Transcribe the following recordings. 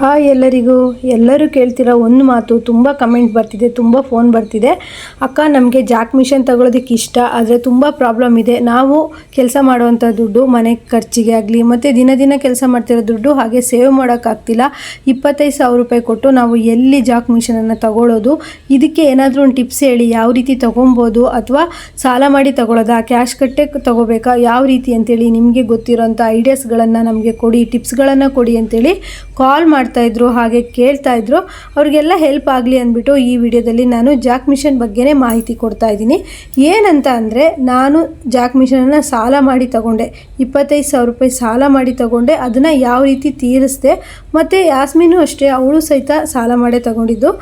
Hi ಎಲ್ಲರಿಗೂ. ಎಲ್ಲರೂ ಕೇಳ್ತಿರೋ ಒಂದು ಮಾತು, ತುಂಬ ಕಮೆಂಟ್ ಬರ್ತಿದೆ, ತುಂಬ ಫೋನ್ ಬರ್ತಿದೆ. ಅಕ್ಕ, ನಮಗೆ ಜಾಕ್ ಮಿಷನ್ ತಗೊಳ್ಳೋದಕ್ಕೆ ಇಷ್ಟ, ಆದರೆ ತುಂಬ ಪ್ರಾಬ್ಲಮ್ ಇದೆ. ನಾವು ಕೆಲಸ ಮಾಡುವಂಥ ದುಡ್ಡು ಮನೆ ಖರ್ಚಿಗೆ ಆಗಲಿ, ಮತ್ತು ದಿನ ದಿನ ಕೆಲಸ ಮಾಡ್ತಿರೋ ದುಡ್ಡು ಹಾಗೆ ಸೇವ್ ಮಾಡೋಕ್ಕಾಗ್ತಿಲ್ಲ ಇಪ್ಪತ್ತೈದು ಸಾವಿರ ರೂಪಾಯಿ ಕೊಟ್ಟು ನಾವು ಎಲ್ಲಿ ಜಾಕ್ ಮಿಷನನ್ನು ತಗೊಳ್ಳೋದು ಇದಕ್ಕೆ ಏನಾದರೂ ಒಂದು ಟಿಪ್ಸ್ ಹೇಳಿ, ಯಾವ ರೀತಿ ತೊಗೊಬೋದು ಅಥವಾ ಸಾಲ ಮಾಡಿ ತಗೊಳ್ಳೋದಾ ಕ್ಯಾಶ್ ಕಟ್ಟೆ ತಗೋಬೇಕಾ? ಯಾವ ರೀತಿ ಅಂತೇಳಿ ನಿಮಗೆ ಗೊತ್ತಿರೋಂಥ ಐಡಿಯಾಸ್ಗಳನ್ನು ನಮಗೆ ಕೊಡಿ ಟಿಪ್ಸ್ಗಳನ್ನು ಕೊಡಿ ಅಂತೇಳಿ ಕಾಲ್ ಮಾಡ್ತಾಯಿದ್ರು ಹಾಗೆ ಕೇಳ್ತಾ ಇದ್ರು, ಅವ್ರಿಗೆಲ್ಲ ಹೆಲ್ಪ್ ಆಗಲಿ ಅಂದ್ಬಿಟ್ಟು ಈ ವಿಡಿಯೋದಲ್ಲಿ ನಾನು ಜಾಕ್ ಮಿಷನ್ ಬಗ್ಗೆನೇ ಮಾಹಿತಿ ಕೊಡ್ತಾ ಇದ್ದೀನಿ. ಏನಂತ ಅಂದರೆ, ನಾನು ಜಾಕ್ ಮಿಷನನ್ನು ಸಾಲ ಮಾಡಿ ತಗೊಂಡೆ. ಇಪ್ಪತ್ತೈದು ಸಾವಿರ ರೂಪಾಯಿ ಸಾಲ ಮಾಡಿ ತಗೊಂಡೆ. ಅದನ್ನು ಯಾವ ರೀತಿ ತೀರಿಸ್ದೆ, ಮತ್ತು ಯಾಸ್ಮಿನು ಅಷ್ಟೇ, ಅವಳು ಸಹಿತ ಸಾಲ ಮಾಡೇ ತಗೊಂಡಿದ್ದು.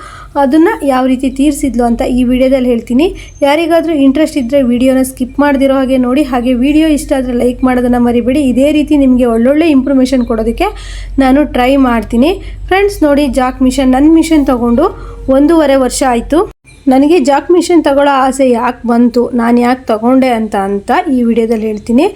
ಅದನ್ನು ಯಾವ ರೀತಿ ತೀರಿಸಿದ್ಲು ಅಂತ ಈ ವಿಡಿಯೋದಲ್ಲಿ ಹೇಳ್ತೀನಿ. ಯಾರಿಗಾದರೂ ಇಂಟ್ರೆಸ್ಟ್ ಇದ್ದರೆ ವಿಡಿಯೋನ ಸ್ಕಿಪ್ ಮಾಡದಿರೋ ಹಾಗೆ ನೋಡಿ, ಹಾಗೆ ವಿಡಿಯೋ ಇಷ್ಟ ಆದರೆ ಲೈಕ್ ಮಾಡೋದನ್ನು ಮರಿಬೇಡಿ. ಇದೇ ರೀತಿ ನಿಮಗೆ ಒಳ್ಳೊಳ್ಳೆ ಇಂಪ್ರೂಮೇಷನ್ ಕೊಡೋದಕ್ಕೆ ನಾನು ಟ್ರೈ ಮಾಡ್ತೀನಿ. ಫ್ರೆಂಡ್ಸ್ ನೋಡಿ ಜಾಕ್ ಮಿಷನ್ ನನ್ನ ಮಿಷನ್ ತೊಗೊಂಡು ಒಂದೂವರೆ ವರ್ಷ ಆಯಿತು. ನನಗೆ ಜಾಕ್ ಮಿಷಿನ್ ತಗೊಳ್ಳೋ ಆಸೆ ಯಾಕೆ ಬಂತು, ನಾನು ಯಾಕೆ ತಗೊಂಡೆ ಅಂತ ಅಂತ ಈ ವಿಡಿಯೋದಲ್ಲಿ ಹೇಳ್ತೀನಿ.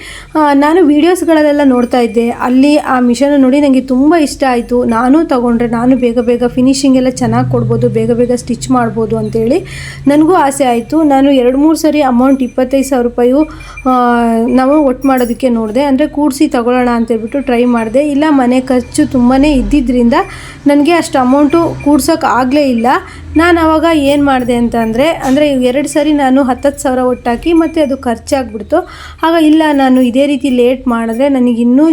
ನಾನು ವೀಡಿಯೋಸ್ಗಳಲ್ಲೆಲ್ಲ ನೋಡ್ತಾ ಇದ್ದೆ. ಅಲ್ಲಿ ಆ ಮಿಷನ್ ನೋಡಿ ನನಗೆ ತುಂಬ ಇಷ್ಟ ಆಯಿತು. ನಾನು ತಗೊಂಡ್ರೆ ನಾನು ಬೇಗ ಬೇಗ ಫಿನಿಷಿಂಗ್ ಎಲ್ಲ ಚೆನ್ನಾಗಿ ಕೊಡ್ಬೋದು, ಬೇಗ ಬೇಗ ಸ್ಟಿಚ್ ಮಾಡ್ಬೋದು ಅಂತೇಳಿ ನನಗೂ ಆಸೆ ಆಯಿತು. ನಾನು ಎರಡು ಮೂರು ಸರಿ ಅಮೌಂಟ್ ಇಪ್ಪತ್ತೈದು ಸಾವಿರ ರೂಪಾಯಿ ನಾವು ಒಟ್ಟು ಮಾಡೋದಕ್ಕೆ ನೋಡಿದೆ. ಅಂದರೆ ಕೂಡಿಸಿ ತಗೊಳ್ಳೋಣ ಅಂತೇಳ್ಬಿಟ್ಟು ಟ್ರೈ ಮಾಡಿದೆ. ಇಲ್ಲ, ಮನೆ ಖರ್ಚು ತುಂಬಾ ಇದ್ದಿದ್ದರಿಂದ ನನಗೆ ಅಷ್ಟು ಅಮೌಂಟು ಕೂಡ್ಸೋಕೆ ಆಗಲೇ ಇಲ್ಲ. ನಾನು ಆವಾಗ ಏನು ಮಾಡಿದೆ ಅಂತ ಅಂದರೆ ಎರಡು ಸರಿ ನಾನು ಹತ್ತತ್ತು ಸಾವಿರ ಒಟ್ಟಾಕಿ ಮತ್ತು ಅದು ಖರ್ಚಾಗ್ಬಿಡ್ತು. ಆಗ ಇಲ್ಲ, ನಾನು ಇದೇ ರೀತಿ ಲೇಟ್ ಮಾಡಿದ್ರೆ ನನಗೆ ಇನ್ನೂ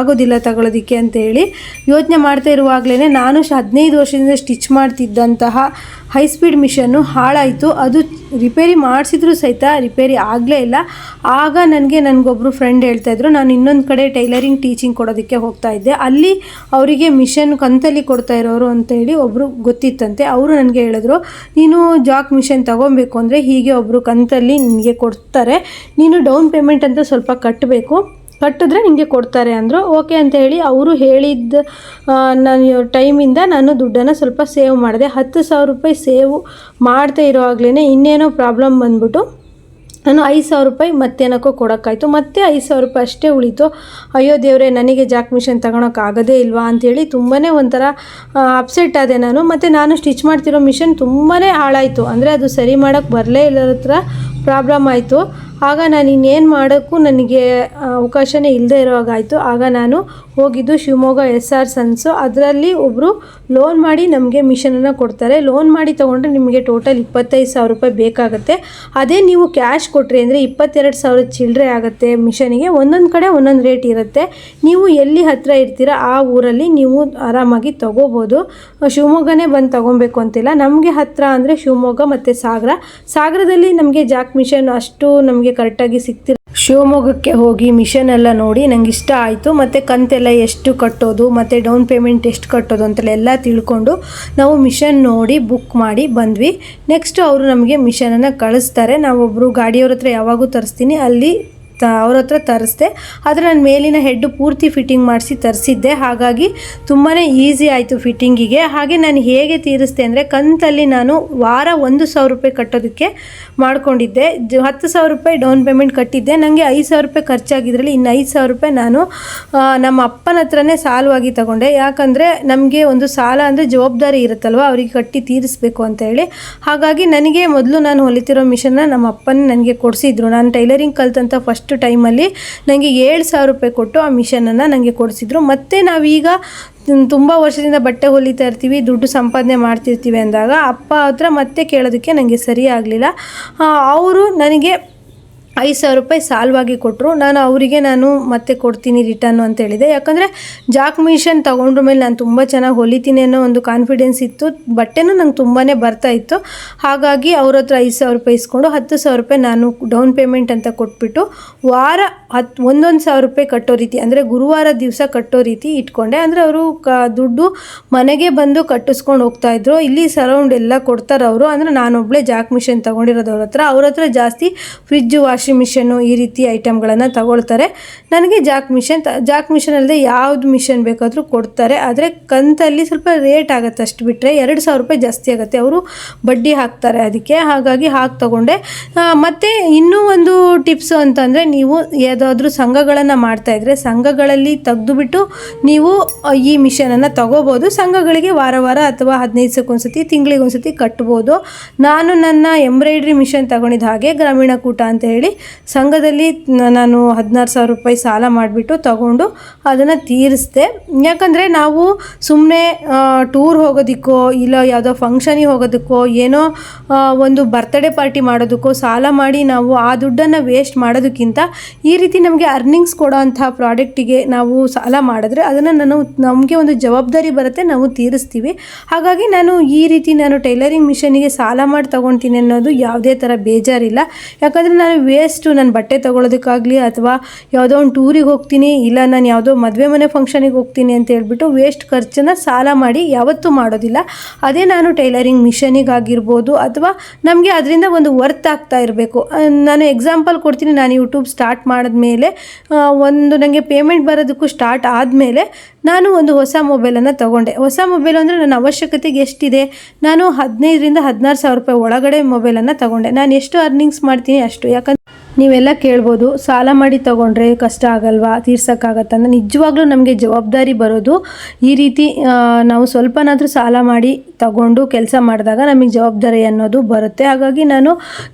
ಆಗೋದಿಲ್ಲ ತಗೊಳ್ಳೋದಕ್ಕೆ ಅಂತ ಹೇಳಿ ಯೋಚನೆ ಮಾಡ್ತಾ ಇರುವಾಗಲೇ ನಾನು ಶ ಹದಿನೈದು ವರ್ಷದಿಂದ ಸ್ಟಿಚ್ ಮಾಡ್ತಿದ್ದಂತಹ ಹೈ ಸ್ಪೀಡ್ ಮಿಷನ್ನು ಹಾಳಾಯಿತು. ಅದು ರಿಪೇರಿ ಮಾಡಿಸಿದ್ರು ಸಹಿತ ರಿಪೇರಿ ಆಗಲೇ ಇಲ್ಲ. ಆಗ ನನಗೆ ನನಗೊಬ್ಬರು ಫ್ರೆಂಡ್ ಹೇಳ್ತಾಯಿದ್ರು ನಾನು ಇನ್ನೊಂದು ಕಡೆ ಟೈಲರಿಂಗ್ ಟೀಚಿಂಗ್ ಕೊಡೋದಕ್ಕೆ ಹೋಗ್ತಾ ಇದ್ದೆ. ಅಲ್ಲಿ ಅವರಿಗೆ ಮಿಷನ್ ಕಂತಲ್ಲಿ ಕೊಡ್ತಾ ಇರೋರು ಅಂತೇಳಿ ಒಬ್ಬರು ಗೊತ್ತಿತ್ತಂತೆ. ಅವರು ನನಗೆ ಹೇಳಿದ್ರು, ನೀನು ಜಾಕ್ ಮಿಷನ್ ತಗೊಬೇಕು ಅಂದರೆ ಹೀಗೆ ಒಬ್ಬರು ಕಂತಲ್ಲಿ ನಿನಗೆ ಕೊಡ್ತಾರೆ. ನೀನು ಡೌನ್ ಪೇಮೆಂಟ್ ಅಂತ ಸ್ವಲ್ಪ ಕಟ್ಟಬೇಕು ಕಟ್ಟಿದ್ರೆ ನಿಮಗೆ ಕೊಡ್ತಾರೆ ಅಂದರು. ಓಕೆ ಅಂತ ಹೇಳಿ ಅವರು ಹೇಳಿದ್ದ ನಾನು ಟೈಮಿಂದ ನಾನು ದುಡ್ಡನ್ನು ಸ್ವಲ್ಪ ಸೇವ್ ಮಾಡಿದೆ. ಹತ್ತು ಸಾವಿರ ರೂಪಾಯಿ ಸೇವ್ ಮಾಡ್ತಾ ಇರೋವಾಗಲೇ ಇನ್ನೇನೋ ಪ್ರಾಬ್ಲಮ್ ಬಂದ್ಬಿಟ್ಟು ನಾನು ಐದು ಸಾವಿರ ರೂಪಾಯಿ ಮತ್ತೇನಕ್ಕೋ ಕೊಡೋಕ್ಕಾಯ್ತು. ಮತ್ತೆ ಐದು ಸಾವಿರ ರೂಪಾಯಿ ಅಷ್ಟೇ ಉಳಿತು. ಅಯ್ಯೋ ದೇವರೇ, ನನಗೆ ಜಾಕ್ ಮಿಷನ್ ತಗೊಳೋಕ್ಕಾಗೋದೇ ಇಲ್ವಾ ಅಂಥೇಳಿ ತುಂಬಾ ಒಂಥರ ಅಪ್ಸೆಟ್ ಆದೆ ನಾನು. ಮತ್ತು ನಾನು ಸ್ಟಿಚ್ ಮಾಡ್ತಿರೋ ಮಿಷನ್ ತುಂಬಾ ಹಾಳಾಯಿತು. ಅಂದರೆ ಅದು ಸರಿ ಮಾಡೋಕ್ಕೆ ಬರಲೇ ಇಲ್ಲರ ಹತ್ರ ಪ್ರಾಬ್ಲಮ್ ಆಯಿತು. ಆಗ ನಾನು ಇನ್ನೇನು ಮಾಡೋಕ್ಕೂ ನನಗೆ ಅವಕಾಶನೇ ಇಲ್ಲದೆ ಇರೋವಾಗಾಯಿತು. ಆಗ ನಾನು ಹೋಗಿದ್ದು ಶಿವಮೊಗ್ಗ ಎಸ್ ಆರ್ ಸನ್ಸು. ಅದರಲ್ಲಿ ಒಬ್ಬರು ಲೋನ್ ಮಾಡಿ ನಮಗೆ ಮಿಷನನ್ನು ಕೊಡ್ತಾರೆ. ಲೋನ್ ಮಾಡಿ ತೊಗೊಂಡ್ರೆ ನಿಮಗೆ ಟೋಟಲ್ ಇಪ್ಪತ್ತೈದು ಸಾವಿರ ರೂಪಾಯಿ ಬೇಕಾಗುತ್ತೆ. ಅದೇ ನೀವು ಕ್ಯಾಶ್ ಕೊಟ್ರಿ ಅಂದರೆ ಇಪ್ಪತ್ತೆರಡು ಸಾವಿರ ಚಿಲ್ಲರೆ ಆಗುತ್ತೆ ಮಿಷನಿಗೆ ಒಂದೊಂದು ಕಡೆ ಒಂದೊಂದು ರೇಟ್ ಇರುತ್ತೆ. ನೀವು ಎಲ್ಲಿ ಹತ್ತಿರ ಇರ್ತೀರ ಆ ಊರಲ್ಲಿ ನೀವು ಆರಾಮಾಗಿ ತೊಗೋಬೋದು. ಶಿವಮೊಗ್ಗನೇ ಬಂದು ತೊಗೊಬೇಕು ಅಂತಿಲ್ಲ. ನಮಗೆ ಹತ್ತಿರ ಅಂದರೆ ಶಿವಮೊಗ್ಗ ಮತ್ತು ಸಾಗರ. ಸಾಗರದಲ್ಲಿ ನಮಗೆ ಜಾಕ್ ಮಿಷನ್ ಅಷ್ಟು ನಮಗೆ ಕರೆಕ್ಟಾಗಿ ಸಿಗ್ತಿರ ಶಿವಮೊಗ್ಗಕ್ಕೆ ಹೋಗಿ ಮಿಷನ್ ಎಲ್ಲ ನೋಡಿ ನಂಗೆ ಇಷ್ಟ ಆಯಿತು. ಮತ್ತು ಕಂತೆಲ್ಲ ಎಷ್ಟು ಕಟ್ಟೋದು, ಮತ್ತು ಡೌನ್ ಪೇಮೆಂಟ್ ಎಷ್ಟು ಕಟ್ಟೋದು ಅಂತೆಲ್ಲ ಎಲ್ಲ ತಿಳ್ಕೊಂಡು ನಾವು ಮಿಷನ್ ನೋಡಿ ಬುಕ್ ಮಾಡಿ ಬಂದ್ವಿ. ನೆಕ್ಸ್ಟ್ ಅವರು ನಮಗೆ ಮಿಷನನ್ನು ಕಳಿಸ್ತಾರೆ. ನಾವೊಬ್ಬರು ಗಾಡಿಯವ್ರ ಹತ್ರ ಯಾವಾಗೂ ತರಿಸ್ತೀನಿ. ಅಲ್ಲಿ ಅವ್ರ ಹತ್ರ ತರಿಸ್ದೆ. ಆದರೆ ನಾನು ಮೇಲಿನ ಹೆಡ್ಡು ಪೂರ್ತಿ ಫಿಟ್ಟಿಂಗ್ ಮಾಡಿಸಿ ತರಿಸಿದ್ದೆ. ಹಾಗಾಗಿ ತುಂಬಾ ಈಸಿ ಆಯಿತು ಫಿಟ್ಟಿಂಗಿಗೆ ಹಾಗೆ ನಾನು ಹೇಗೆ ತೀರಿಸ್ದೆ ಅಂದರೆ ಕಂತಲ್ಲಿ ನಾನು ವಾರ ಒಂದು ಸಾವಿರ ರೂಪಾಯಿ ಕಟ್ಟೋದಕ್ಕೆ ಮಾಡಿಕೊಂಡಿದ್ದೆ. ಹತ್ತು ಸಾವಿರ ರೂಪಾಯಿ ಡೌನ್ ಪೇಮೆಂಟ್ ಕಟ್ಟಿದ್ದೆ. ನನಗೆ ಐದು ಸಾವಿರ ರೂಪಾಯಿ ಖರ್ಚಾಗಿದ್ರಲ್ಲಿ ಇನ್ನು ಐದು ಸಾವಿರ ರೂಪಾಯಿ ನಾನು ನಮ್ಮ ಅಪ್ಪನ ಹತ್ರನೇ ಸಾಲವಾಗಿ ತಗೊಂಡೆ. ಯಾಕಂದರೆ ನಮಗೆ ಒಂದು ಸಾಲ ಅಂದರೆ ಜವಾಬ್ದಾರಿ ಇರುತ್ತಲ್ವ? ಅವರಿಗೆ ಕಟ್ಟಿ ತೀರಿಸಬೇಕು ಅಂತ ಹೇಳಿ. ಹಾಗಾಗಿ ನನಗೆ ಮೊದಲು ನಾನು ಹೊಲಿತಿರೋ ಮಿಷನ್ನ ನಮ್ಮ ಅಪ್ಪನ ನನಗೆ ಕೊಡಿಸಿದ್ರು. ನಾನು ಟೈಲರಿಂಗ್ ಕಲ್ತಂಥ ಫಸ್ಟ್ ಟೈಮಲ್ಲಿ ನನಗೆ ಏಳು ಸಾವಿರ ರೂಪಾಯಿ ಕೊಟ್ಟು ಆ ಮಿಷನನ್ನು ನನಗೆ ಕೊಡಿಸಿದ್ರು. ಮತ್ತು ನಾವೀಗ ತುಂಬ ವರ್ಷದಿಂದ ಬಟ್ಟೆ ಹೊಲಿತಾ ಇರ್ತೀವಿ, ದುಡ್ಡು ಸಂಪಾದನೆ ಮಾಡ್ತಿರ್ತೀವಿ ಅಂದಾಗ ಅಪ್ಪ ಹತ್ರ ಮತ್ತೆ ಕೇಳೋದಕ್ಕೆ ನನಗೆ ಸರಿ ಅವರು ನನಗೆ ಐದು ಸಾವಿರ ರೂಪಾಯಿ ಸಾಲವಾಗಿ ಕೊಟ್ಟರು ನಾನು ಅವರಿಗೆ ನಾನು ಮತ್ತೆ ಕೊಡ್ತೀನಿ ರಿಟರ್ನು ಅಂತ ಹೇಳಿದೆ. ಯಾಕಂದರೆ ಜಾಕ್ ಮಿಷನ್ ತೊಗೊಂಡ್ರ ಮೇಲೆ ನಾನು ತುಂಬ ಚೆನ್ನಾಗಿ ಹೊಲಿತೀನಿ ಅನ್ನೋ ಒಂದು ಕಾನ್ಫಿಡೆನ್ಸ್ ಇತ್ತು. ಬಟ್ಟೆನೂ ನಂಗೆ ತುಂಬಾ ಬರ್ತಾ ಇತ್ತು. ಹಾಗಾಗಿ ಅವ್ರ ಹತ್ರ ಐದು ಸಾವಿರ ರೂಪಾಯಿ ಇಸ್ಕೊಂಡು ಹತ್ತು ಸಾವಿರ ರೂಪಾಯಿ ನಾನು ಡೌನ್ ಪೇಮೆಂಟ್ ಅಂತ ಕೊಟ್ಬಿಟ್ಟು ವಾರ ಹತ್ತು ಒಂದೊಂದು ಸಾವಿರ ರೂಪಾಯಿ ಕಟ್ಟೋ ರೀತಿ, ಅಂದರೆ ಗುರುವಾರ ದಿವಸ ಕಟ್ಟೋ ರೀತಿ ಇಟ್ಕೊಂಡೆ. ಅಂದರೆ ಅವರು ಕ ದುಡ್ಡು ಮನೆಗೆ ಬಂದು ಕಟ್ಟಿಸ್ಕೊಂಡು ಹೋಗ್ತಾ ಇದ್ರು. ಇಲ್ಲಿ ಸರೌಂಡ್ ಎಲ್ಲ ಕೊಡ್ತಾರೆ ಅವರು. ಅಂದರೆ ನಾನೊಬ್ಬಳೇ ಜಾಕ್ ಮಿಷನ್ ತೊಗೊಂಡಿರೋದು ಅವ್ರ ಹತ್ರ. ಅವ್ರ ಹತ್ರ ಜಾಸ್ತಿ ಫ್ರಿಜ್ಜು ವಾಷ್ ವಾಷಿಂಗ್ ಮಿಷನ್ನು ಈ ರೀತಿ ಐಟಮ್ಗಳನ್ನು ತಗೊಳ್ತಾರೆ. ನನಗೆ ಜಾಕ್ ಮಿಷನ್ ಜಾಕ್ ಮಿಷನ್ ಅಲ್ಲದೆ ಯಾವ್ದು ಮಿಷನ್ ಬೇಕಾದರೂ ಕೊಡ್ತಾರೆ. ಆದರೆ ಕಂತಲ್ಲಿ ಸ್ವಲ್ಪ ರೇಟ್ ಆಗುತ್ತೆ ಅಷ್ಟು ಬಿಟ್ಟರೆ ಎರಡು ಸಾವಿರ ರೂಪಾಯಿ ಜಾಸ್ತಿ ಆಗುತ್ತೆ. ಅವರು ಬಡ್ಡಿ ಹಾಕ್ತಾರೆ ಅದಕ್ಕೆ. ಹಾಗಾಗಿ ಹಾಕಿ ತಗೊಂಡೆ. ಮತ್ತು ಇನ್ನೂ ಒಂದು ಟಿಪ್ಸು ಅಂತಂದರೆ ನೀವು ಯಾವುದಾದ್ರೂ ಸಂಘಗಳನ್ನು ಮಾಡ್ತಾ ಇದ್ರೆ ಸಂಘಗಳಲ್ಲಿ ತೆಗೆದುಬಿಟ್ಟು ನೀವು ಈ ಮಿಷನನ್ನು ತಗೋಬೋದು. ಸಂಘಗಳಿಗೆ ವಾರ ವಾರ ಅಥವಾ ಹದಿನೈದು ಸತಿ ತಿಂಗಳಿಗೆ ಒಂದ್ಸತಿ ಕಟ್ಬೋದು. ನಾನು ನನ್ನ ಎಂಬ್ರಾಯ್ಡ್ರಿ ಮಿಷನ್ ತಗೊಂಡಿದ್ದ ಹಾಗೆ ಗ್ರಾಮೀಣ ಕೂಟ ಅಂತ ಹೇಳಿ ಸಂಘದಲ್ಲಿ ನಾನು ಹದಿನಾರು ಸಾವಿರ ರೂಪಾಯಿ ಸಾಲ ಮಾಡಿಬಿಟ್ಟು ತಗೊಂಡು ಅದನ್ನು ತೀರಿಸಿದೆ. ಯಾಕಂದರೆ ನಾವು ಸುಮ್ಮನೆ ಟೂರ್ ಹೋಗೋದಕ್ಕೋ, ಇಲ್ಲ ಯಾವುದೋ ಫಂಕ್ಷನಿಗೆ ಹೋಗೋದಕ್ಕೋ, ಏನೋ ಒಂದು ಬರ್ತ್ಡೇ ಪಾರ್ಟಿ ಮಾಡೋದಕ್ಕೋ ಸಾಲ ಮಾಡಿ ನಾವು ಆ ದುಡ್ಡನ್ನು ವೇಸ್ಟ್ ಮಾಡೋದಕ್ಕಿಂತ ಈ ರೀತಿ ನಮಗೆ ಅರ್ನಿಂಗ್ಸ್ ಕೊಡೋ ಅಂಥ ಪ್ರಾಡಕ್ಟಿಗೆ ನಾವು ಸಾಲ ಮಾಡಿದ್ರೆ ಅದನ್ನು ನಾನು ನಮಗೆ ಒಂದು ಜವಾಬ್ದಾರಿ ಬರುತ್ತೆ, ನಾವು ತೀರಿಸ್ತೀವಿ. ಹಾಗಾಗಿ ನಾನು ಈ ರೀತಿ ನಾನು ಟೈಲರಿಂಗ್ ಮಿಷನಿಗೆ ಸಾಲ ಮಾಡಿ ತೊಗೊಳ್ತೀನಿ ಅನ್ನೋದು ಯಾವುದೇ ಥರ ಬೇಜಾರಿಲ್ಲ. ಯಾಕಂದರೆ ನಾನು ವೇಸ್ಟು ನಾನು ಬಟ್ಟೆ ತೊಗೊಳೋದಕ್ಕಾಗಲಿ ಅಥವಾ ಯಾವುದೋ ಒಂದು ಟೂರಿಗೆ ಹೋಗ್ತೀನಿ, ಇಲ್ಲ ನಾನು ಯಾವುದೋ ಮದುವೆ ಮನೆ ಫಂಕ್ಷನಿಗೆ ಹೋಗ್ತೀನಿ ಅಂತ ಹೇಳ್ಬಿಟ್ಟು ವೇಸ್ಟ್ ಖರ್ಚನ್ನು ಸಾಲ ಮಾಡಿ ಯಾವತ್ತೂ ಮಾಡೋದಿಲ್ಲ. ಅದೇ ನಾನು ಟೈಲರಿಂಗ್ ಮಿಷನಿಗಾಗಿರ್ಬೋದು ಅಥವಾ ನಮಗೆ ಅದರಿಂದ ಒಂದು ವರ್ತ್ ಆಗ್ತಾ ಇರಬೇಕು. ನಾನು ಎಕ್ಸಾಂಪಲ್ ಕೊಡ್ತೀನಿ, ನಾನು ಯೂಟ್ಯೂಬ್ ಸ್ಟಾರ್ಟ್ ಮಾಡಿದ್ಮೇಲೆ ಒಂದು ನನಗೆ ಪೇಮೆಂಟ್ ಬರೋದಕ್ಕೂ ಸ್ಟಾರ್ಟ್ ಆದಮೇಲೆ ನಾನು ಒಂದು ಹೊಸ ಮೊಬೈಲನ್ನು ತೊಗೊಂಡೆ. ಹೊಸ ಮೊಬೈಲ್ ಅಂದರೆ ನನ್ನ ಅವಶ್ಯಕತೆಗೆ ಎಷ್ಟಿದೆ? ನಾನು ಹದಿನೈದರಿಂದ ಹದಿನಾರು ಸಾವಿರ ರೂಪಾಯಿ ಒಳಗಡೆ ಮೊಬೈಲನ್ನು ತೊಗೊಂಡೆ. ನಾನು ಎಷ್ಟು ಅರ್ನಿಂಗ್ಸ್ ಮಾಡ್ತೀನಿ ಅಷ್ಟು. ಯಾಕಂದ್ರೆ ನೀವೆಲ್ಲ ಕೇಳ್ಬೋದು, ಸಾಲ ಮಾಡಿ ತಗೊಂಡ್ರೆ ಕಷ್ಟ ಆಗಲ್ವಾ ತೀರ್ಸೋಕ್ಕಾಗತ್ತಂದ್ರೆ ನಿಜವಾಗ್ಲೂ ನಮಗೆ ಜವಾಬ್ದಾರಿ ಬರೋದು ಈ ರೀತಿ ನಾವು ಸ್ವಲ್ಪನಾದರೂ ಸಾಲ ಮಾಡಿ ತಗೊಂಡು ಕೆಲಸ ಮಾಡಿದಾಗ ನಮಗೆ ಜವಾಬ್ದಾರಿ ಅನ್ನೋದು ಬರುತ್ತೆ. ಹಾಗಾಗಿ ನಾನು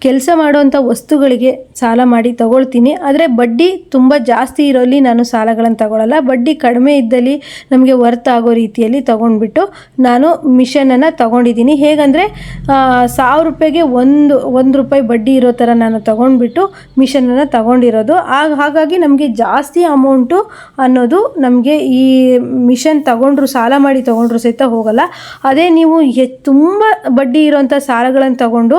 ಕೆಲಸ ಮಾಡುವಂಥ ವಸ್ತುಗಳಿಗೆ ಸಾಲ ಮಾಡಿ ತಗೊಳ್ತೀನಿ. ಆದರೆ ಬಡ್ಡಿ ತುಂಬ ಜಾಸ್ತಿ ಇರೋಲ್ಲಿ ನಾನು ಸಾಲಗಳನ್ನು ತಗೊಳ್ಳಲ್ಲ ಬಡ್ಡಿ ಕಡಿಮೆ ಇದ್ದಲ್ಲಿ ನಮಗೆ ವರ್ತ್ ಆಗೋ ರೀತಿಯಲ್ಲಿ ತಗೊಂಡ್ಬಿಟ್ಟು ನಾನು ಮಿಷನನ್ನು ತಗೊಂಡಿದ್ದೀನಿ. ಹೇಗಂದರೆ ಸಾವಿರ ರೂಪಾಯಿಗೆ ಒಂದು ಒಂದು ರೂಪಾಯಿ ಬಡ್ಡಿ ಇರೋ ಥರ ನಾನು ತಗೊಂಡ್ಬಿಟ್ಟು ಮಿಷನನ್ನು ತಗೊಂಡಿರೋದು. ಆಗ, ಹಾಗಾಗಿ ನಮಗೆ ಜಾಸ್ತಿ ಅಮೌಂಟು ಅನ್ನೋದು ನಮಗೆ ಈ ಮಿಷನ್ ತಗೊಂಡ್ರು, ಸಾಲ ಮಾಡಿ ತಗೊಂಡ್ರು ಸಹಿತ ಹೋಗಲ್ಲ. ಅದೇ ನೀವು ಹೆ ತುಂಬ ಬಡ್ಡಿ ಇರೋವಂಥ ಸಾಲಗಳನ್ನು ತಗೊಂಡು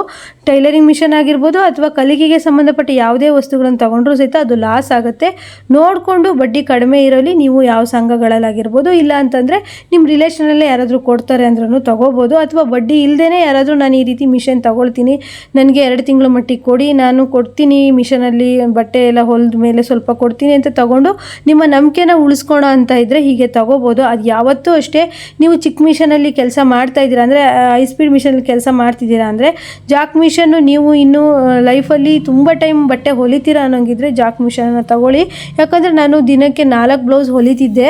ಟೈಲರಿಂಗ್ ಮಿಷನ್ ಆಗಿರ್ಬೋದು ಅಥವಾ ಕಲಿಕೆಗೆ ಸಂಬಂಧಪಟ್ಟ ಯಾವುದೇ ವಸ್ತುಗಳನ್ನು ತಗೊಂಡ್ರು ಸಹಿತ ಅದು ಲಾಸ್ ಆಗುತ್ತೆ. ನೋಡಿಕೊಂಡು ಬಡ್ಡಿ ಕಡಿಮೆ ಇರೋಲಿ ನೀವು ಯಾವ ಸಂಘಗಳಲ್ಲಾಗಿರ್ಬೋದು ಇಲ್ಲ ಅಂತಂದರೆ ನಿಮ್ಮ ರಿಲೇಷನಲ್ಲೇ ಯಾರಾದರೂ ಕೊಡ್ತಾರೆ ಅಂದ್ರೂ ತಗೋಬೋದು, ಅಥವಾ ಬಡ್ಡಿ ಇಲ್ಲದೇ ಯಾರಾದರೂ ನಾನು ಈ ರೀತಿ ಮಿಷನ್ ತಗೊಳ್ತೀನಿ, ನನಗೆ ಎರಡು ತಿಂಗಳ ಮಟ್ಟಿಗೆ ಕೊಡಿ, ನಾನು ಕೊಡ್ತೀನಿ ಮಿಷನಲ್ಲಿ ಬಟ್ಟೆ ಎಲ್ಲ ಹೊಲ್ದ ಮೇಲೆ ಸ್ವಲ್ಪ ಕೊಡ್ತೀನಿ ಅಂತ ತಗೊಂಡು ನಿಮ್ಮ ನಂಬಿಕೆನ ಉಳಿಸ್ಕೊಳೋ ಅಂತ ಇದ್ದರೆ ಹೀಗೆ ತಗೋಬೋದು. ಅದು ಯಾವತ್ತೂ ಅಷ್ಟೇ, ನೀವು ಚಿಕ್ಕ ಮಿಷನಲ್ಲಿ ಕೆಲಸ ಮಾಡ್ತಾ ಇದ್ದೀರಾ ಅಂದರೆ ಹೈ ಸ್ಪೀಡ್ ಮಿಷನಲ್ಲಿ ಕೆಲಸ ಮಾಡ್ತಿದ್ದೀರಾ ಅಂದರೆ ಜಾಕ್ ಮಿಷನ್ನು ನೀವು ಇನ್ನೂ ಲೈಫಲ್ಲಿ ತುಂಬ ಟೈಮ್ ಬಟ್ಟೆ ಹೊಲಿತೀರಾ ಅನ್ನೋಂಗಿದ್ರೆ ಜಾಕ್ ಮಿಷನನ್ನು ತಗೊಳ್ಳಿ. ಯಾಕಂದರೆ ನಾನು ದಿನಕ್ಕೆ ನಾಲ್ಕು ಬ್ಲೌಸ್ ಹೊಲಿತಿದ್ದೆ.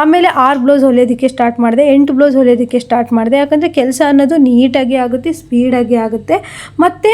ಆಮೇಲೆ ಆರು ಬ್ಲೌಸ್ ಹೊಲಿಯೋದಕ್ಕೆ ಸ್ಟಾರ್ಟ್ ಮಾಡಿದೆ. ಎಂಟು ಬ್ಲೌಸ್ ಹೊಲಿಯೋದಕ್ಕೆ ಸ್ಟಾರ್ಟ್ ಮಾಡಿದೆ. ಯಾಕಂದರೆ ಕೆಲಸ ಅನ್ನೋದು ನೀಟಾಗಿ ಆಗುತ್ತೆ ಸ್ಪೀಡಾಗಿ ಆಗುತ್ತೆ. ಮತ್ತು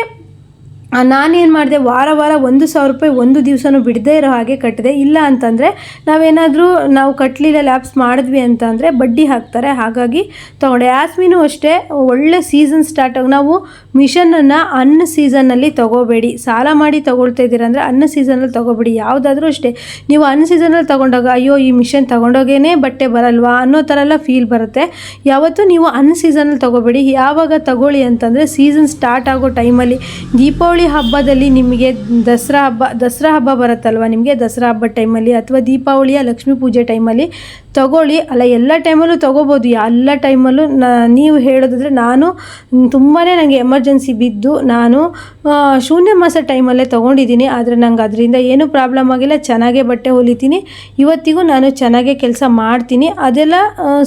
ನಾನೇನು ಮಾಡಿದೆ, ವಾರ ವಾರ ಒಂದು ಸಾವಿರ ರೂಪಾಯಿ ಒಂದು ದಿವಸನೂ ಬಿಡದೇ ಇರೋ ಹಾಗೆ ಕಟ್ಟಿದೆ. ಇಲ್ಲ ಅಂತಂದರೆ, ನಾವೇನಾದರೂ ನಾವು ಕಟ್ಟಲಿಲ್ಲ ಲ್ಯಾಬ್ಸ್ ಮಾಡಿದ್ವಿ ಅಂತಂದರೆ ಬಡ್ಡಿ ಹಾಕ್ತಾರೆ. ಹಾಗಾಗಿ ತೊಗೊಂಡೆ. ಯಾಸ್ಮಿನೂ ಅಷ್ಟೇ, ಒಳ್ಳೆ ಸೀಸನ್ ಸ್ಟಾರ್ಟ್ ಆಗಿ ನಾವು ಮಿಷನನ್ನು ಅನ್ನ ಸೀಸನ್ನಲ್ಲಿ ತೊಗೋಬೇಡಿ. ಸಾಲ ಮಾಡಿ ತೊಗೊಳ್ತಾ ಇದ್ದೀರ ಅಂದರೆ ಅನ್ನ ಸೀಸನಲ್ಲಿ ತೊಗೋಬೇಡಿ. ಯಾವುದಾದ್ರೂ ಅಷ್ಟೇ. ನೀವು ಅನ್ ಸೀಸನಲ್ಲಿ ತೊಗೊಂಡಾಗ, ಅಯ್ಯೋ, ಈ ಮಿಷನ್ ತೊಗೊಂಡೋಗೇ ಬಟ್ಟೆ ಬರಲ್ವಾ? ಅನ್ನೋ ಥರ ಎಲ್ಲ ಫೀಲ್ ಬರುತ್ತೆ. ಯಾವತ್ತೂ ನೀವು ಅನ್ ಸೀಸನಲ್ಲಿ ತೊಗೋಬೇಡಿ. ಯಾವಾಗ ತಗೊಳ್ಳಿ ಅಂತಂದರೆ ಸೀಸನ್ ಸ್ಟಾರ್ಟ್ ಆಗೋ ಟೈಮಲ್ಲಿ ದೀಪಾವಳಿ ಹಬ್ಬದಲ್ಲಿ ನಿಮಗೆ ದಸರಾ ಹಬ್ಬ ದಸರಾ ಹಬ್ಬ ಬರುತ್ತಲ್ವ ನಿಮಗೆ? ದಸರಾ ಹಬ್ಬ ಟೈಮಲ್ಲಿ ಅಥವಾ ದೀಪಾವಳಿಯ ಲಕ್ಷ್ಮೀ ಪೂಜೆ ಟೈಮಲ್ಲಿ ತಗೊಳ್ಳಿ. ಅಲ್ಲ, ಎಲ್ಲ ಟೈಮಲ್ಲೂ ತೊಗೋಬೋದು. ಎಲ್ಲ ಟೈಮಲ್ಲೂ ನೀವು ಹೇಳೋದಾದರೆ ನಾನು ತುಂಬಾ ನನಗೆ ಎಮರ್ಜೆನ್ಸಿ ಬಿದ್ದು ನಾನು ಶೂನ್ಯ ಮಾಸ ಟೈಮಲ್ಲೇ ತೊಗೊಂಡಿದ್ದೀನಿ. ಆದರೆ ನಂಗೆ ಅದರಿಂದ ಏನೂ ಪ್ರಾಬ್ಲಮ್ ಆಗಿಲ್ಲ. ಚೆನ್ನಾಗೇ ಬಟ್ಟೆ ಹೊಲಿತೀನಿ. ಇವತ್ತಿಗೂ ನಾನು ಚೆನ್ನಾಗೇ ಕೆಲಸ ಮಾಡ್ತೀನಿ. ಅದೆಲ್ಲ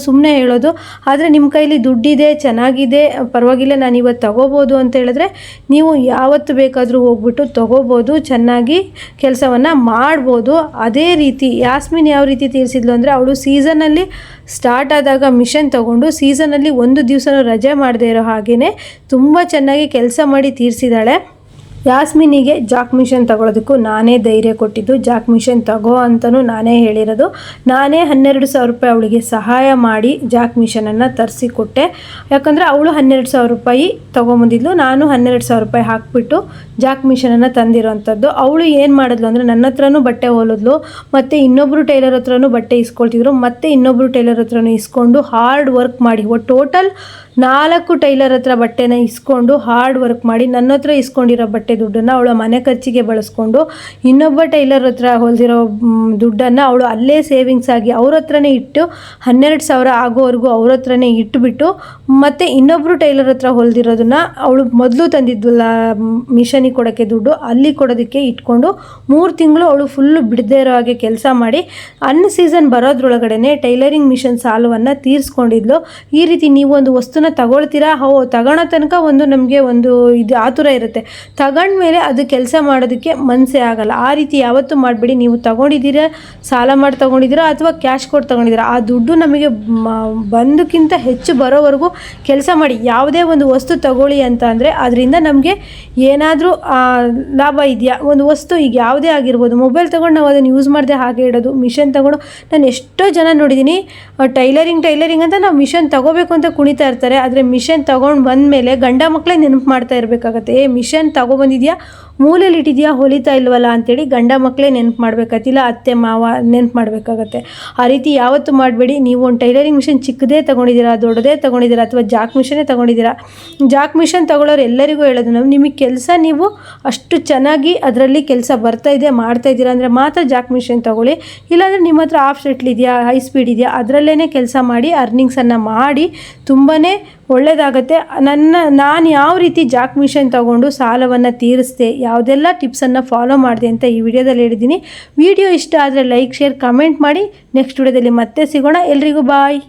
ಸುಮ್ಮನೆ ಹೇಳೋದು. ಆದರೆ ನಿಮ್ಮ ಕೈಲಿ ದುಡ್ಡಿದೆ, ಚೆನ್ನಾಗಿದೆ, ಪರವಾಗಿಲ್ಲ ನಾನು ಇವತ್ತು ತಗೋಬೋದು ಅಂತ ಹೇಳಿದ್ರೆ ನೀವು ಯಾವತ್ತು ಬೇಕಾದರೂ ಹೋಗ್ಬಿಟ್ಟು ತೊಗೋಬೋದು, ಚೆನ್ನಾಗಿ ಕೆಲಸವನ್ನು ಮಾಡ್ಬೋದು. ಅದೇ ರೀತಿ ಯಾಸ್ಮಿನ್ ಯಾವ ರೀತಿ ತೀರಿಸಿದ್ಲು ಅಂದರೆ ಅವಳು ಸೀಸನಲ್ಲಿ ಸ್ಟಾರ್ಟ್ ಆದಾಗ ಮಿಷನ್ ತಗೊಂಡು ಸೀಸನಲ್ಲಿ ಒಂದು ದಿವಸನೂ ರಜೆ ಮಾಡದೇ ಇರೋ ಹಾಗೆಯೇ ತುಂಬ ಚೆನ್ನಾಗಿ ಕೆಲಸ ಮಾಡಿ ತೀರಿಸಿದಾಳೆ. ಯಾಸ್ಮಿನಿಗೆ ಜಾಕ್ ಮಿಷನ್ ತಗೊಳ್ಳೋದಕ್ಕೂ ನಾನೇ ಧೈರ್ಯ ಕೊಟ್ಟಿದ್ದು. ಜಾಕ್ ಮಿಷನ್ ತಗೋ ಅಂತಲೂ ನಾನೇ ಹೇಳಿರೋದು. ನಾನೇ ಹನ್ನೆರಡು ಸಾವಿರ ರೂಪಾಯಿ ಅವಳಿಗೆ ಸಹಾಯ ಮಾಡಿ ಜಾಕ್ ಮಿಷನನ್ನು ತರಿಸಿಕೊಟ್ಟೆ. ಯಾಕಂದರೆ ಅವಳು ಹನ್ನೆರಡು ಸಾವಿರ ರೂಪಾಯಿ ತೊಗೊಂಬಂದಿದ್ಲು. ನಾನು ಹನ್ನೆರಡು ಸಾವಿರ ರೂಪಾಯಿ ಹಾಕ್ಬಿಟ್ಟು ಜಾಕ್ ಮಿಷನನ್ನು ತಂದಿರೋವಂಥದ್ದು ಅವಳು ಏನು ಮಾಡಿದ್ಲು ಅಂದರೆ ನನ್ನ ಹತ್ರನೂ ಬಟ್ಟೆ ಹೋಲಿದ್ಲು, ಮತ್ತು ಇನ್ನೊಬ್ಬರು ಟೈಲರ್ ಹತ್ರನೂ ಬಟ್ಟೆ ಇಸ್ಕೊಳ್ತಿದ್ರು, ಮತ್ತು ಇನ್ನೊಬ್ಬರು ಟೈಲರ್ ಹತ್ರನೂ ಇಸ್ಕೊಂಡು ಹಾರ್ಡ್ ವರ್ಕ್ ಮಾಡಿ ಒಟ್ಟು ಟೋಟಲ್ ನಾಲ್ಕು ಟೈಲರ್ ಹತ್ರ ಬಟ್ಟೆನ ಇಸ್ಕೊಂಡು ಹಾರ್ಡ್ ವರ್ಕ್ ಮಾಡಿ ನನ್ನ ಹತ್ರ ಇಸ್ಕೊಂಡಿರೋ ಬಟ್ಟೆ ದುಡ್ಡನ್ನು ಅವಳ ಮನೆ ಖರ್ಚಿಗೆ ಬಳಸ್ಕೊಂಡು ಇನ್ನೊಬ್ಬ ಟೈಲರ್ ಹತ್ರ ಹೊಲಿದಿರೋ ದುಡ್ಡನ್ನು ಅವಳು ಅಲ್ಲೇ ಸೇವಿಂಗ್ಸ್ ಆಗಿ ಅವ್ರ ಹತ್ರನೇ ಇಟ್ಟು ಹನ್ನೆರಡು ಸಾವಿರ ಆಗೋವರೆಗೂ ಅವ್ರ ಹತ್ರನೇ ಇಟ್ಟುಬಿಟ್ಟು ಮತ್ತು ಇನ್ನೊಬ್ಬರು ಟೈಲರ್ ಹತ್ರ ಹೊಲಿದಿರೋದನ್ನ ಅವಳು ಮೊದಲು ತಂದಿದ್ವಲ್ಲ ಮಿಷನಿಗೆ ಕೊಡೋಕ್ಕೆ ದುಡ್ಡು ಅಲ್ಲಿ ಕೊಡೋದಕ್ಕೆ ಇಟ್ಕೊಂಡು ಮೂರು ತಿಂಗಳು ಅವಳು ಫುಲ್ಲು ಬಿಡದೇ ಇರೋ ಹಾಗೆ ಕೆಲಸ ಮಾಡಿ ಅನ್ ಸೀಸನ್ ಬರೋದ್ರೊಳಗಡೆ ಟೈಲರಿಂಗ್ ಮಿಷನ್ ಸಾಲವನ್ನು ತೀರಿಸ್ಕೊಂಡಿದ್ಲು. ಈ ರೀತಿ ನೀವು ಒಂದು ವಸ್ತುನ ತಗೊಳ್ತೀರಾ? ಹೋ, ತಗೊಳ್ಳೋ ತನಕ ಒಂದು ನಮಗೆ ಒಂದು ಇದು ಆತುರ ಇರುತ್ತೆ. ತಗೊಂಡ್ಮೇಲೆ ಅದು ಕೆಲಸ ಮಾಡೋದಕ್ಕೆ ಮನಸ್ಸೇ ಆಗಲ್ಲ. ಆ ರೀತಿ ಯಾವತ್ತೂ ಮಾಡಬೇಡಿ. ನೀವು ತಗೊಂಡಿದ್ದೀರಾ, ಸಾಲ ಮಾಡಿ ತಗೊಂಡಿದ್ದೀರಾ ಅಥವಾ ಕ್ಯಾಶ್ ಕೊಟ್ಟು ತಗೊಂಡಿದ್ದೀರಾ? ಆ ದುಡ್ಡು ನಮಗೆ ಬಂದಕ್ಕಿಂತ ಹೆಚ್ಚು ಬರೋವರೆಗೂ ಕೆಲಸ ಮಾಡಿ. ಯಾವುದೇ ಒಂದು ವಸ್ತು ತಗೊಳ್ಳಿ ಅಂತ ಅಂದರೆ ಅದರಿಂದ ನಮಗೆ ಏನಾದರೂ ಲಾಭ ಇದೆಯಾ? ಒಂದು ವಸ್ತು ಈಗ ಯಾವುದೇ ಆಗಿರ್ಬೋದು. ಮೊಬೈಲ್ ತೊಗೊಂಡು ನಾವು ಅದನ್ನು ಯೂಸ್ ಮಾಡದೆ ಹಾಗೆ ಇಡೋದು, ಮಿಷನ್ ತೊಗೊಂಡು. ನಾನು ಎಷ್ಟೋ ಜನ ನೋಡಿದ್ದೀನಿ ಟೈಲರಿಂಗ್ ಟೈಲರಿಂಗ್ ಅಂತ ನಾವು ಮಿಷನ್ ತಗೋಬೇಕು ಅಂತ ಕುಣಿತಾ ಇರ್ತಾರೆ. ಆದರೆ ಮಿಷನ್ ತೊಗೊಂಡು ಬಂದಮೇಲೆ ಗಂಡ ಮಕ್ಕಳೇ ನೆನಪು ಮಾಡ್ತಾ ಇರಬೇಕಾಗತ್ತೆ. ಏ ಮಿಷನ್ ತೊಗೊಬಂದಿದ್ಯಾ? ಮೂಲೆಯಲ್ಲಿ ಇಟ್ಟಿದ್ಯಾ? ಹೊಲಿತಾ ಇಲ್ವಲ್ಲ ಅಂತೇಳಿ ಗಂಡ ಮಕ್ಕಳೇ ನೆನಪು ಮಾಡ್ಬೇಕಾಗತ್ತಿಲ್ಲ ಅತ್ತೆ, ಮಾವ ನೆನಪು ಮಾಡಬೇಕಾಗತ್ತೆ. ಆ ರೀತಿ ಯಾವತ್ತೂ ಮಾಡಬೇಡಿ. ನೀವು ಒಂದು ಟೈಲರಿಂಗ್ ಮಿಷನ್ ಚಿಕ್ಕದೇ ತೊಗೊಂಡಿದ್ದೀರಾ, ದೊಡ್ಡದೇ ತೊಗೊಂಡಿದ್ದೀರಾ, ಅಥವಾ ಜಾಕ್ ಮಿಷನೇ ತೊಗೊಂಡಿದ್ದೀರಾ? ಜಾಕ್ ಮಿಷನ್ ತಗೊಳ್ಳೋರು ಎಲ್ಲರಿಗೂ ಹೇಳೋದು ನಾವು ನಿಮಗೆ ಕೆಲಸ ನೀವು ಅಷ್ಟು ಚೆನ್ನಾಗಿ ಅದರಲ್ಲಿ ಕೆಲಸ ಬರ್ತಾ ಇದೆ, ಮಾಡ್ತಾ ಇದ್ದೀರಾ ಅಂದರೆ ಮಾತ್ರ ಜಾಕ್ ಮಿಷನ್ ತೊಗೊಳ್ಳಿ. ಇಲ್ಲಾಂದರೆ ನಿಮ್ಮ ಹತ್ರ ಆಫ್ ಶೆಟ್ಲ್ ಇದೆಯಾ ಹೈ ಸ್ಪೀಡ್ ಇದೆಯಾ ಅದರಲ್ಲೇ ಕೆಲಸ ಮಾಡಿ ಅರ್ನಿಂಗ್ಸನ್ನು ಮಾಡಿ ತುಂಬಾ ಒಳ್ಳೆಯದಾಗತ್ತೆ ನನ್ನ, ನಾನು ಯಾವ ರೀತಿ ಜಾಕ್ ಮಿಷನ್ ತಗೊಂಡು ಸಾಲವನ್ನು ತೀರಿಸ್ದೆ, ಯಾವುದೆಲ್ಲ ಟಿಪ್ಸನ್ನು ಫಾಲೋ ಮಾಡಿದೆ ಅಂತ ಈ ವಿಡಿಯೋದಲ್ಲಿ ಹೇಳಿದ್ದೀನಿ. ವಿಡಿಯೋ ಇಷ್ಟ ಆದರೆ ಲೈಕ್, ಶೇರ್, ಕಮೆಂಟ್ ಮಾಡಿ. ನೆಕ್ಸ್ಟ್ ವಿಡಿಯೋದಲ್ಲಿ ಮತ್ತೆ ಸಿಗೋಣ. ಎಲ್ರಿಗೂ ಬಾಯ್.